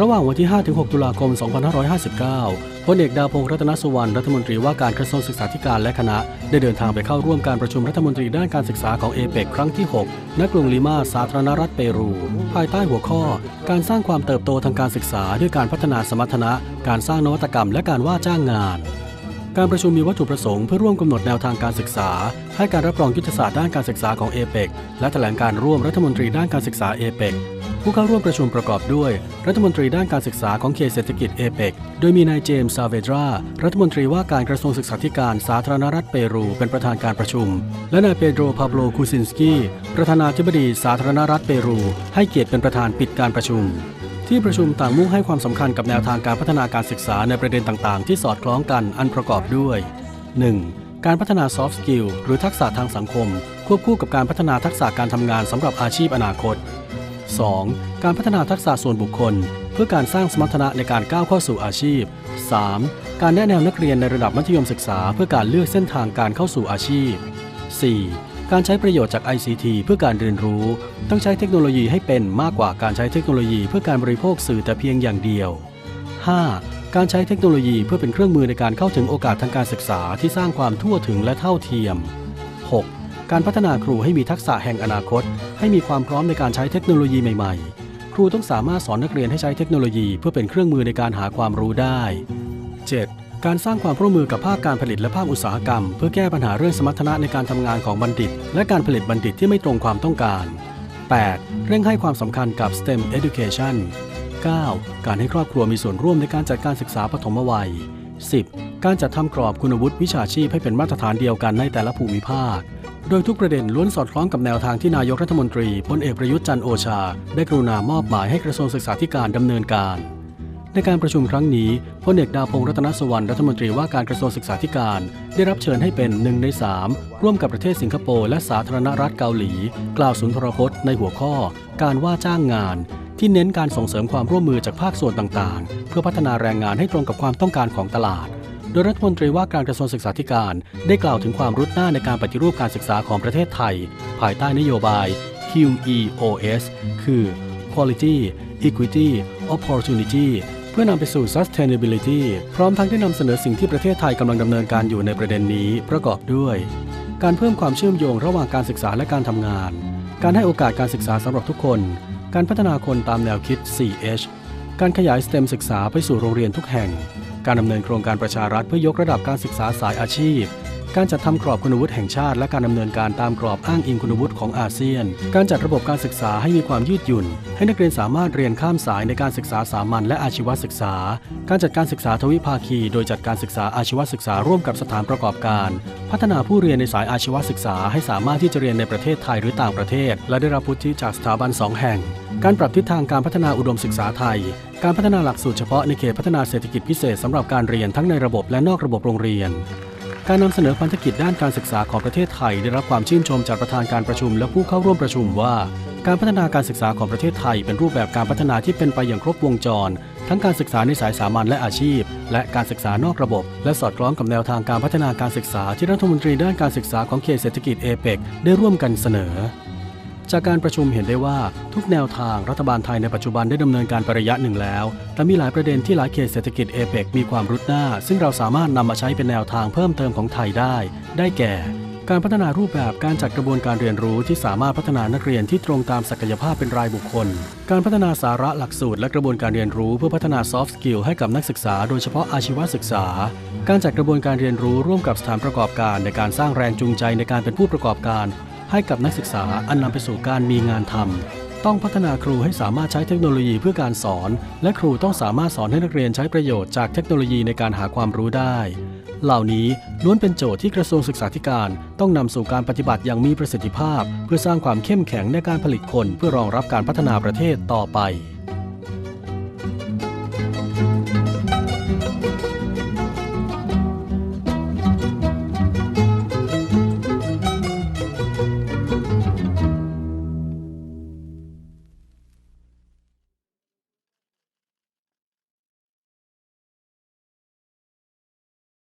ระหว่างวันที่ 5-6 ตุลาคม 2559 พลเอกดาวพงษ์รัตนสุวรรณรัฐมนตรีว่าการกระทรวงศึกษาธิการและคณะ ได้เดินทางไปเข้าร่วมการประชุมรัฐมนตรีด้านการศึกษาของเอเปกครั้งที่ 6 ณ กรุงลิมาสาธารณรัฐเปรู ภายใต้หัวข้อ การสร้างความเติบโตทางการศึกษาด้วยการพัฒนาสมรรถนะ การสร้างนวัตกรรมและการว่าจ้างงาน การประชุมมีวัตถุประสงค์เพื่อร่วมกำหนดแนวทางการศึกษา ให้การรับรองยุทธศาสตร์ด้านการศึกษาของเอเปกและแถลงการร่วมรัฐมนตรีด้านการศึกษาเอเปกผู้เข้าร่วมประชุมประกอบด้วย รัฐมนตรีด้านการศึกษาของเขตเศรษฐกิจเอเปกโดยมีนายเจมส์ซาเวดรา รัฐมนตรีว่าการกระทรวงศึกษาธิการสาธารณรัฐเปรู เป็นประธานการประชุม และนายเปโดรพาโบลคูซินสกี้ประธานาธิบดีสาธารณรัฐเปรู ให้เกียรติเป็นประธานปิดการประชุม ที่ประชุมต่างมุ่งให้ความสำคัญกับแนวทางการพัฒนาการศึกษาในประเด็นต่างๆ ที่สอดคล้องกันอันประกอบด้วย 1. การพัฒนา soft skill หรือทักษะทางสังคม ควบคู่กับการพัฒนาทักษะการทำงานสำหรับอาชีพอนาคต 2. การพัฒนาทักษะส่วนบุคคล เพื่อการสร้างสมรรถนะในการก้าวเข้าสู่อาชีพ 3. การแนะแนวนักเรียนในระดับมัธยมศึกษา เพื่อการเลือกเส้นทางการเข้าสู่อาชีพ 4. การใช้ประโยชน์จาก ICT เพื่อการเรียนรู้ ต้องใช้เทคโนโลยีให้เป็นมากกว่าการใช้เทคโนโลยีเพื่อการบริโภคสื่อแต่เพียงอย่างเดียว 5. การใช้เทคโนโลยีเพื่อเป็นเครื่องมือในการเข้าถึงโอกาสทางการศึกษาที่สร้างความทั่วถึงและเท่าเทียม 6. การพัฒนาครูให้มีทักษะแห่งอนาคต ให้มีความพร้อมในการใช้เทคโนโลยีใหม่ๆ ครูต้องสามารถสอนนักเรียนให้ใช้เทคโนโลยีเพื่อเป็นเครื่องมือในการหาความรู้ได้ 7. การสร้างความร่วมมือกับภาคการผลิตและภาคอุตสาหกรรม เพื่อแก้ปัญหาเรื่องสมรรถนะในการทำงานของบัณฑิต และการผลิตบัณฑิตที่ไม่ตรงความต้องการ 8. เร่งให้ความสำคัญกับ STEM Education 9. การให้ครอบครัวมีส่วนร่วมในการจัดการศึกษาปฐมวัย 10. การจัดทำกรอบคุณวุฒิวิชาชีพให้เป็นมาตรฐานเดียวกันในแต่ละภูมิภาค โดยทุกประเด็นล้วนสอดคล้องกับแนวทางที่นายกรัฐมนตรีพลเอกประยุทธ์จันโอชา ได้กรุณามอบหมายให้กระทรวงศึกษาธิการดำเนินการ ในการประชุมครั้งนี้พลเอกดาวพงษ์รัตนสวรรณรัฐมนตรีว่าการกระทรวงศึกษาธิการ ได้รับเชิญให้เป็นหนึ่งในสามร่วมกับประเทศสิงคโปร์และสาธารณรัฐเกาหลี กล่าวสุนทรพจน์ในหัวข้อ การว่าจ้างงาน ที่เน้นการส่งเสริมความร่วมมือจากภาคส่วนต่างๆ เพื่อพัฒนาแรงงานให้ตรงกับความต้องการของตลาด โดยรัฐมนตรีว่าการกระทรวงศึกษาธิการ ได้กล่าวถึงความรุดหน้าในการปฏิรูปการศึกษาของประเทศไทย ภายใต้นโยบาย QEOS คือ Quality Equity Opportunity เพื่อนำไปสู่ sustainability พร้อมทั้งได้นำเสนอสิ่งที่ประเทศไทยกำลังดำเนินการอยู่ในประเด็นนี้ประกอบด้วย การเพิ่มความเชื่อมโยงระหว่างการศึกษาและการทำงาน การให้โอกาสการศึกษาสำหรับทุกคน การพัฒนาคนตามแนวคิด 4H การขยาย STEM ศึกษาไปสู่โรงเรียนทุกแห่ง การดำเนินโครงการประชารัฐเพื่อยกระดับการศึกษาสายอาชีพ การจัดทำกรอบคุณวุฒิแห่งชาติ และการดำเนินการตามกรอบอ้างอิงคุณวุฒิของอาเซียน การจัดระบบการศึกษาให้มีความยืดหยุ่น ให้นักเรียนสามารถเรียนข้ามสายในการศึกษาสามัญและอาชีวศึกษา การจัดการศึกษาทวิภาคี โดยจัดการศึกษาอาชีวศึกษาร่วมกับสถานประกอบการ พัฒนาผู้เรียนในสายอาชีวศึกษาให้สามารถที่จะเรียนในประเทศไทยหรือต่างประเทศ และได้รับพุทธิจากสถาบันสองแห่ง การปรับทิศทางการพัฒนาอุดมศึกษาไทยการพัฒนาหลักสูตรเฉพาะในเขตพัฒนาเศรษฐกิจพิเศษสำหรับการเรียนทั้งในระบบและนอกระบบโรงเรียน การนำเสนอพันธกิจด้านการศึกษาของประเทศไทย ได้รับความชื่นชมจากประธานการประชุม และผู้เข้าร่วมประชุมว่า การพัฒนาการศึกษาของประเทศไทย เป็นรูปแบบการพัฒนาที่เป็นไปอย่างครบวงจร ทั้งการศึกษาในสายสามัญและอาชีพ และการศึกษานอกระบบ และสอดคล้องกับแนวทางการพัฒนาการศึกษาที่รัฐมนตรีด้านการศึกษาของเขตเศรษฐกิจเอเปกได้ร่วมกันเสนอ จากการประชุมเห็นได้ว่าทุกแนวทางรัฐบาลไทยในปัจจุบันได้ดำเนินการไประยะหนึ่งแล้ว แต่มีหลายประเด็นที่หลายเขตเศรษฐกิจเอเปกมีความรุดหน้า ซึ่งเราสามารถนำมาใช้เป็นแนวทางเพิ่มเติมของไทยได้ ได้แก่ การพัฒนารูปแบบการจัดกระบวนการเรียนรู้ที่สามารถพัฒนานักเรียนที่ตรงตามศักยภาพเป็นรายบุคคล การพัฒนาสาระหลักสูตรและกระบวนการเรียนรู้เพื่อพัฒนา soft skill ให้กับนักศึกษา โดยเฉพาะอาชีวศึกษา การจัดกระบวนการเรียนรู้ร่วมกับสถานประกอบการในการสร้างแรงจูงใจในการเป็นผู้ประกอบการ ให้กับนักศึกษาอันนำไปสู่การมีงานทำต้องพัฒนาครูให้สามารถใช้เทคโนโลยีเพื่อการสอน และครูต้องสามารถสอนให้นักเรียนใช้ประโยชน์จากเทคโนโลยีในการหาความรู้ได้ เหล่านี้ล้วนเป็นโจทย์ที่กระทรวงศึกษาธิการ ต้องนำสู่การปฏิบัติอย่างมีประสิทธิภาพ เพื่อสร้างความเข้มแข็งในการผลิตคนเพื่อรองรับการพัฒนาประเทศต่อไป